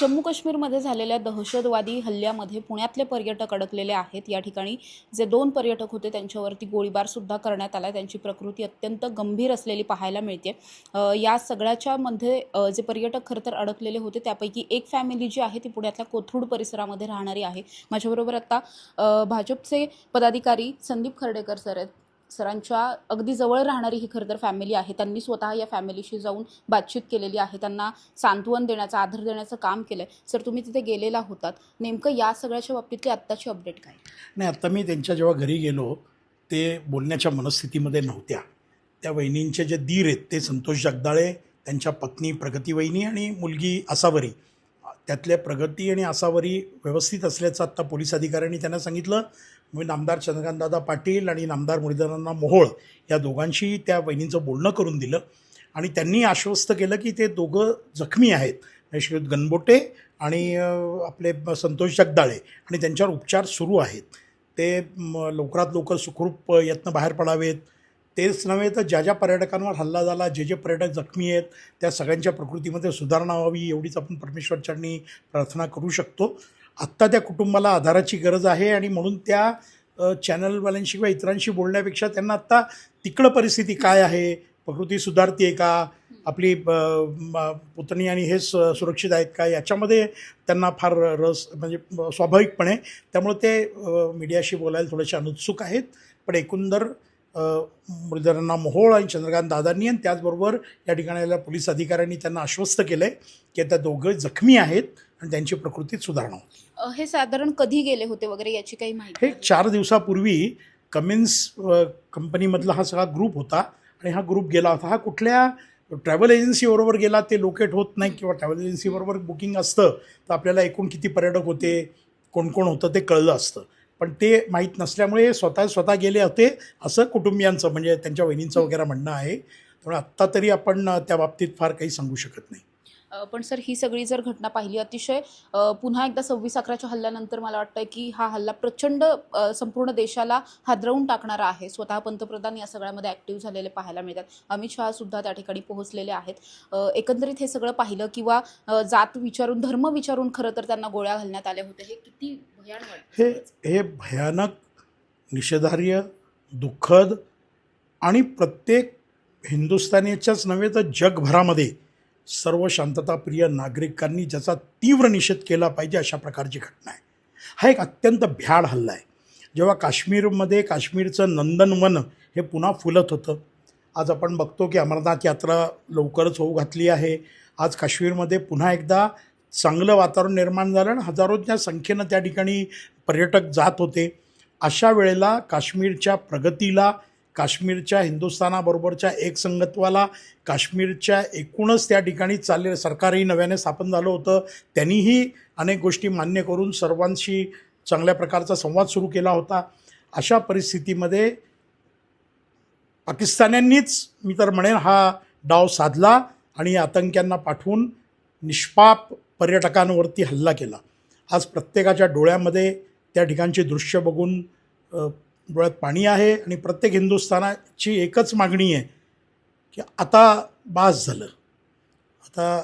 जम्मू काश्मीरमध्ये झालेल्या दहशतवादी हल्ल्यामध्ये पुण्यातले पर्यटक अडकलेले आहेत. या ठिकाणी जे दोन पर्यटक होते त्यांच्यावरती गोळीबारसुद्धा करण्यात आला त्यांची प्रकृती अत्यंत गंभीर असलेली पाहायला मिळते. या सगळ्याच्या मध्ये जे पर्यटक खरं तर अडकलेले होते त्यापैकी एक फॅमिली जी आहे ती पुण्यातल्या कोथरूड परिसरामध्ये राहणारी आहे. माझ्याबरोबर आत्ता भाजपचे पदाधिकारी संदीप खर्डेकर सर आहेत. सरांच्या अगदी जवळ राहणारी ही खरं तर फॅमिली आहे. त्यांनी स्वतः या फॅमिलीशी जाऊन बातचीत केलेली आहे. त्यांना सांत्वन देण्याचं आधार देण्याचं काम केलं आहे सर तुम्ही तिथे गेलेला होतात. नेमकं या सगळ्याच्या बाबतीतली आत्ताची अपडेट काय? नाही आत्ता मी त्यांच्या जेव्हा घरी गेलो ते बोलण्याच्या मनस्थितीमध्ये नव्हत्या. त्या वहिनींचे जे दीर आहेत ते संतोष जगदाळे त्यांच्या पत्नी प्रगती वहिनी आणि मुलगी आसावरी. त्यातल्या प्रगती आणि आसावरी व्यवस्थित असल्याचं आत्ता पोलीस अधिकाऱ्यांनी त्यांना सांगितलं. मी नामदार चंद्रकांतदादा पाटील आणि नामदार मुरलीधरांना मोहोळ या दोघांशी त्या वहिनींचं बोलणं करून दिलं. आणि त्यांनी आश्वस्त केलं की ते दोघं जखमी आहेत. श्रीयुत गणबोटे आणि आपले संतोष जगदाळे आणि त्यांच्यावर उपचार सुरू आहेत. ते लवकरात लवकर सुखरूप यत्न बाहेर पडावेत. तेच नव्हे तर ज्या ज्या पर्यटकांवर हल्ला झाला जे जे पर्यटक जखमी आहेत त्या सगळ्यांच्या प्रकृतीमध्ये सुधारणा व्हावी एवढीच आपण परमेश्वरच्यांनी प्रार्थना करू शकतो. आत्ता त्या कुटुंबाला आधाराची गरज आहे आणि म्हणून त्या चॅनलवाल्यांशी किंवा इतरांशी बोलण्यापेक्षा त्यांना आत्ता तिकडं परिस्थिती काय आहे? प्रकृती सुधारते आहे का? आपली पुतणी आणि हे स सुरक्षित आहेत का? याच्यामध्ये त्यांना फार रस म्हणजे स्वाभाविकपणे. त्यामुळे ते मीडियाशी बोलायला थोडेसे अनुत्सुक आहेत. पण एकंदर मुरलीधरांना मोहोळ आणि चंद्रकांत दादांनी आणि त्याचबरोबर या ठिकाणी पोलीस अधिकाऱ्यांनी त्यांना आश्वस्त केलं आहे की त्या दोघं जखमी आहेत आणि त्यांची प्रकृतीत सुधारणा होती हे साधारण कधी गेले होते वगैरे याची काही माहिती? हे? चार दिवसापूर्वी कमिन्स कंपनीमधला हा सगळा ग्रुप होता आणि हा ग्रुप गेला होता. हा कुठल्या ट्रॅव्हल एजन्सीबरोबर गेला ते लोकेट होत नाही किंवा ट्रॅव्हल एजन्सीबरोबर बुकिंग असतं तर आपल्याला एकूण किती पर्यटक होते कोण कोण होतं ते कळलं असतं. पण ते माहीत नसल्यामुळे स्वतः स्वतः गेले होते असं कुटुंबियांचं म्हणजे त्यांच्या वहिनींचं वगैरे म्हणणं आहे. त्यामुळे आत्ता तरी आपण त्या बाबतीत फार काही सांगू शकत नाही. पण सर ही सगळी जर घटना पाहिली अतिशय पुन्हा एकदा सव्वीस अकराच्या हल्ल्यानंतर मला वाटतं की हा हल्ला प्रचंड संपूर्ण देशाला हादरवून टाकणारा आहे. स्वतः पंतप्रधान या सगळ्यामध्ये ॲक्टिव्ह झालेले पाहायला मिळतात. अमित शहा सुद्धा त्या ठिकाणी पोहोचलेले आहेत. एकंदरीत हे सगळं पाहिलं किंवा जात विचारून धर्म विचारून खरं तर त्यांना गोळ्या घालण्यात आल्या होते हे किती हे हे भयानक निषेधार्य दुःखद आणि प्रत्येक हिंदुस्थानीच्याच नव्हे तर जगभरामध्ये सर्व शांतताप्रिय नागरिकांनी ज्याचा तीव्र निषेध केला पाहिजे अशा प्रकारची घटना आहे. हा एक अत्यंत भ्याड हल्ला आहे. जेव्हा काश्मीरमध्ये काश्मीरचं नंदनवन हे पुन्हा फुलत होतं. आज आपण बघतो की अमरनाथ यात्रा लवकरच होऊ घातली आहे. आज काश्मीरमध्ये पुन्हा एकदा चांगलं वातावरण निर्माण झालं आणि हजारोच्या संख्येनं त्या ठिकाणी पर्यटक जात होते. अशा वेळेला काश्मीरच्या प्रगतीला काश्मीरच्या हिंदुस्थानाबरोबरच्या एकसंगत्वाला काश्मीरच्या एकूणच त्या ठिकाणी चालले सरकारही नव्याने स्थापन झालं होतं. त्यांनीही अनेक गोष्टी मान्य करून सर्वांशी चांगल्या प्रकारचा संवाद सुरू केला होता. अशा परिस्थितीमध्ये पाकिस्तान्यांनीच मी तर म्हणेन हा डाव साधला आणि आतंक्यांना पाठवून निष्पाप पर्यटकांवरती हल्ला केला. आज प्रत्येकाच्या डोळ्यामध्ये त्या ठिकाणची दृश्य बघून डोळ्यात पाणी आहे आणि प्रत्येक हिंदुस्थानाची एकच मागणी आहे की आता बास झालं. आता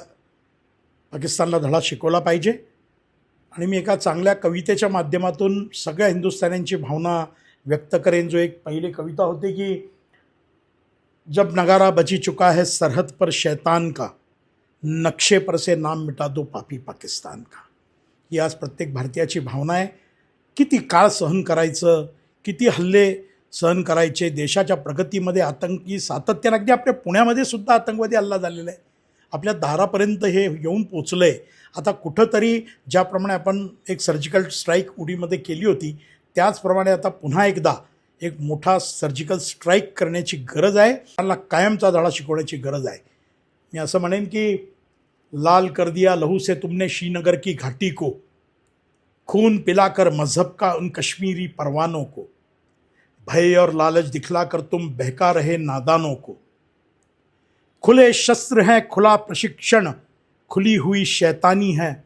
पाकिस्तानला धडा शिकवला पाहिजे आणि मी एका चांगल्या कवितेच्या माध्यमातून सगळ्या हिंदुस्थान्यांची भावना व्यक्त करेन. जो एक पहिली कविता होती की जब नगारा बची चुका है सरहद पर शैतान का नक्शे पर से नाम मिटा दो पापी पाकिस्तान का। ही आज प्रत्येक भारतीयाची भावना आहे किती काळ सहन करायचं किती हल्ले सहन करायचे देशाच्या प्रगतीमध्ये आतंकी सातत्यानं अगदी आपल्या पुण्यामध्ये सुद्धा आतंकवादी हल्ला झालेला आहे. आपल्या दारापर्यंत हे येऊन पोचलं आहे आता कुठंतरी ज्याप्रमाणे आपण एक सर्जिकल स्ट्राईक उडीमध्ये केली होती त्याचप्रमाणे आता पुन्हा एकदा एक मोठा सर्जिकल स्ट्राईक करण्याची गरज आहे. त्याला कायमचा धडा शिकवण्याची गरज आहे. मी असं म्हणेन की लाल कर दिया, लहू से तुमने श्रीनगर की घाटी को। खून पिलाकर मज़हब का उन कश्मीरी परवानों को। भय और लालच दिखलाकर तुम बहका रहे नादानों को। खुले शस्त्र हैं, खुला प्रशिक्षण, खुली हुई शैतानी है।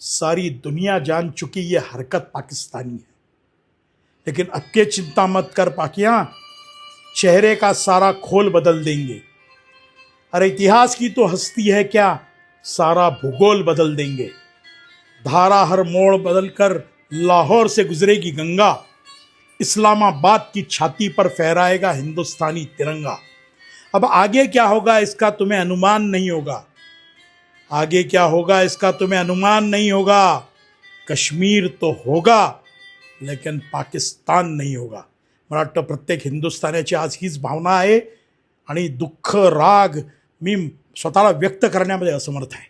सारी दुनिया जान चुकी ये हरकत पाकिस्तानी है। लेकिन अब के चिंता मत कर पाकिया, चेहरे का सारा खोल बदल देंगे। अरे इतिहास की तो हस्ती है क्या? सारा भूगोल बदल देंगे। धारा हर मोड़ बदलकर लाहौर से गुजरेगी गंगा। इस्लामाबाद की छाती पर फहराएगा हिंदुस्तानी तिरंगा। अब आगे क्या होगा इसका तुम्हें अनुमान नहीं होगा। आगे क्या होगा इसका तुम्हें अनुमान नहीं होगा। कश्मीर तो होगा, लेकिन पाकिस्तान नाही होगा। मला वाटतं प्रत्येक हिंदुस्थानाची आज हीच भावना आहे आणि दुःख, राग मी स्वतःला व्यक्त करण्यामध्ये असमर्थ आहे.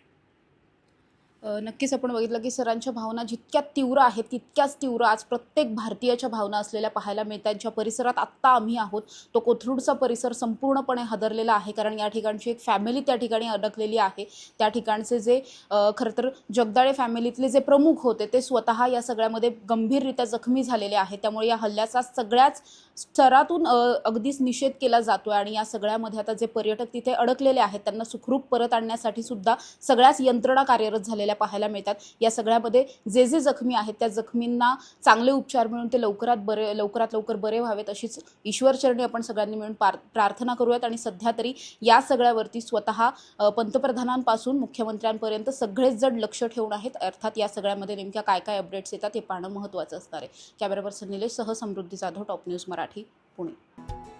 नक्कीच आपण बघितलं की सरांच्या भावना जितक्या तीव्र आहेत तितक्याच तीव्र आज प्रत्येक भारतीयाच्या भावना असलेल्या पाहायला मिळतात ज्या परिसरात आत्ता आम्ही आहोत तो कोथरूडचा परिसर संपूर्णपणे हादरलेला आहे. कारण या ठिकाणची एक फॅमिली त्या ठिकाणी अडकलेली आहे. त्या ठिकाणचे जे खरं तर जगदाळे फॅमिलीतले जे प्रमुख होते ते स्वतः या सगळ्यामध्ये गंभीररित्या जखमी झालेले आहेत. त्यामुळे या हल्ल्याचा सगळ्याच स्तरातून अगदीच निषेध केला जातोय आणि या सगळ्यामध्ये आता जे पर्यटक तिथे अडकलेले आहेत त्यांना सुखरूप परत आणण्यासाठी सुद्धा सगळ्याच यंत्रणा कार्यरत झालेल्या पाहायला मिळतात. या सगळ्यामध्ये जे जे जखमी आहेत त्या जखमींना चांगले उपचार मिळून ते लवकरात बरे लवकरात लवकर बरे व्हावेत अशीच ईश्वरचरणी आपण सगळ्यांनी मिळून पार प्रार्थना करूयात. आणि सध्या तरी या सगळ्यावरती स्वतः पंतप्रधानांपासून मुख्यमंत्र्यांपर्यंत सगळेच जण लक्ष ठेवून आहेत. अर्थात या सगळ्यामध्ये नेमक्या काय काय अपडेट्स येतात हे पाहणं महत्त्वाचं असणार आहे. कॅमेरा पर्सन निलेश सह Samruddhi Jadhav top news Marathi Pune.